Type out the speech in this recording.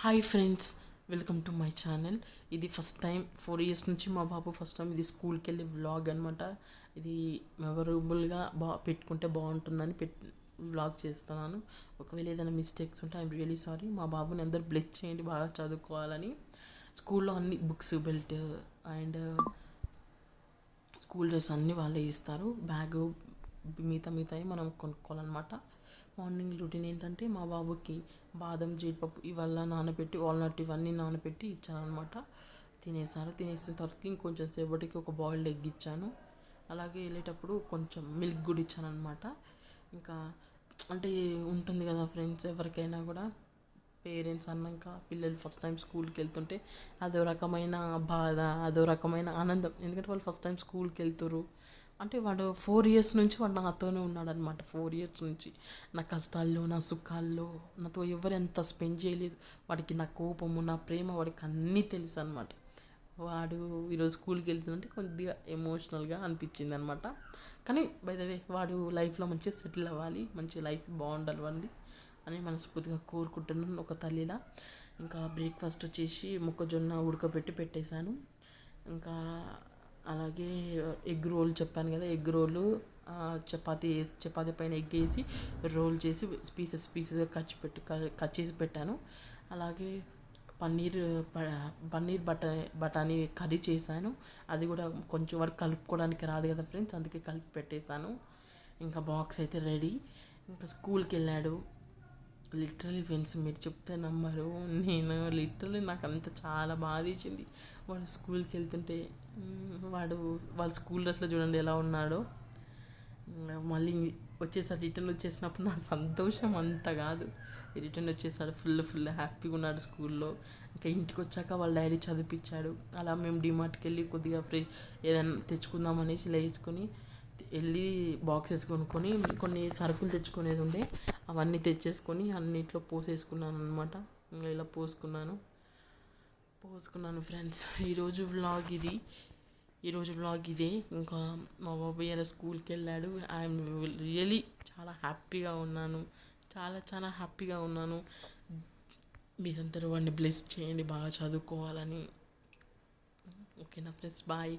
Hi friends welcome to my channel ఇది first time four years నుంచి మా బాబు first time ఇది స్కూల్కి వెళ్ళి వ్లాగ్ అనమాట ఇది మెమరబుల్గా బా పెట్టుకుంటే బాగుంటుందని పెట్ వ్లాగ్ చేస్తున్నాను. ఒకవేళ ఏదైనా మిస్టేక్స్ ఉంటే ఐఎమ్ రియలీ సారీ మా బాబుని అందరు బ్లెస్ చేయండి బాగా చదువుకోవాలని. స్కూల్లో అన్ని books belt and school dress అన్నీ వాళ్ళే ఇస్తారు. బ్యాగ్ మిగతా మిగతాయి మనం కొనుక్కోవాలన్నమాట. మార్నింగ్ రొటీన్ ఏంటంటే మా బాబుకి బాదం జీడిపప్పు ఇవల్ల నానబెట్టి వాల్నట్ ఇవన్నీ నానబెట్టి ఇచ్చానమాట తినేసారు తినేసిన తర్వాత ఇంకొంచెం సేపటికి ఒక బాయిల్డ్ ఎగ్ ఇచ్చాను. అలాగే వెళ్ళేటప్పుడు కొంచెం మిల్క్ కూడా ఇచ్చాను అనమాట ఇంకా అంటే ఉంటుంది కదా ఫ్రెండ్స్ ఎవరికైనా కూడా పేరెంట్స్ అన్నాక పిల్లలు ఫస్ట్ టైం స్కూల్కి వెళ్తుంటే అదో రకమైన బాధ అదో రకమైన ఆనందం. ఎందుకంటే వాళ్ళు ఫస్ట్ టైం స్కూల్కి వెళ్తురు అంటే వాడు ఫోర్ ఇయర్స్ నుంచి వాడు నాతోనే ఉన్నాడనమాట ఫోర్ ఇయర్స్ నుంచి. నా కష్టాల్లో నా సుఖాల్లో నాతో ఎవరు ఎంత స్పెండ్ చేయలేదు. వాడికి నా కోపము నా ప్రేమ వాడికి అన్నీ తెలుసు అనమాట వాడు ఈరోజు స్కూల్కి వెళ్తుందంటే కొద్దిగా ఎమోషనల్గా అనిపించింది అనమాట కానీ బై ద వే వాడు లైఫ్లో మంచిగా సెటిల్ అవ్వాలి మంచి లైఫ్ బాగుండాలి వాడిది అని మనస్ఫూర్తిగా కోరుకుంటున్నాను ఒక తల్లిలా. ఇంకా బ్రేక్ఫాస్ట్ వచ్చేసి మొక్కజొన్న ఉడకబెట్టి పెట్టేశాను. ఇంకా అలాగే ఎగ్ రోల్ చెప్పాను కదా ఎగ్ రోలు చపాతీ వేసి చపాతీ పైన ఎగ్ వేసి రోల్ చేసి పీసెస్ పీసెస్గా కట్ పెట్టి కట్ చేసి పెట్టాను. అలాగే పన్నీర్ పన్నీర్ బట బఠానీ కర్రీ చేశాను. అది కూడా కొంచెం వరకు కలుపుకోవడానికి రాదు కదా ఫ్రెండ్స్ అందుకే కలిపి పెట్టేశాను. ఇంకా బాక్స్ అయితే రెడీ. ఇంకా స్కూల్కి వెళ్ళాడు. లిటరలీ ఫ్రెండ్స్ మీరు చెప్తే నమ్మరు. నేను లిటరలీ నాకు అంత చాలా బాధ ఇచ్చింది వాడు స్కూల్కి వెళ్తుంటే వాడు వాళ్ళ స్కూల్ డ్రెస్లో చూడండి ఎలా ఉన్నాడో. మళ్ళీ వచ్చేసాడు రిటర్న్ వచ్చేసినప్పుడు నా సంతోషం అంత కాదు. రిటర్న్ వచ్చేసాడు ఫుల్ ఫుల్ హ్యాపీగా ఉన్నాడు స్కూల్లో. ఇంకా ఇంటికి వచ్చాక వాళ్ళ డాడీ చదివిపించాడు అలా మేము డిమార్ట్కి వెళ్ళి కొద్దిగా ఫ్రీ ఏదైనా తెచ్చుకుందాం అనేసి లేచుకొని వెళ్ళి బాక్సెస్ కొనుక్కొని కొన్ని సరుకులు తెచ్చుకునేది ఉండే అవన్నీ తెచ్చేసుకొని అన్నిట్లో పోసేసుకున్నాను అనమాట ఇలా పోసుకున్నాను. పోసుకున్నాను ఫ్రెండ్స్. ఈరోజు వ్లాగ్ ఇది. ఈరోజు వ్లాగ్ ఇదే. ఇంకా మా బాబాయ్ అలా స్కూల్కి వెళ్ళాడు. ఐఎమ్ రియలీ చాలా హ్యాపీగా ఉన్నాను. చాలా చాలా హ్యాపీగా ఉన్నాను. మీరందరూ వాడిని బ్లెస్ చేయండి. బాగా చదువుకోవాలని. ఓకేనా ఫ్రెండ్స్? బాయ్.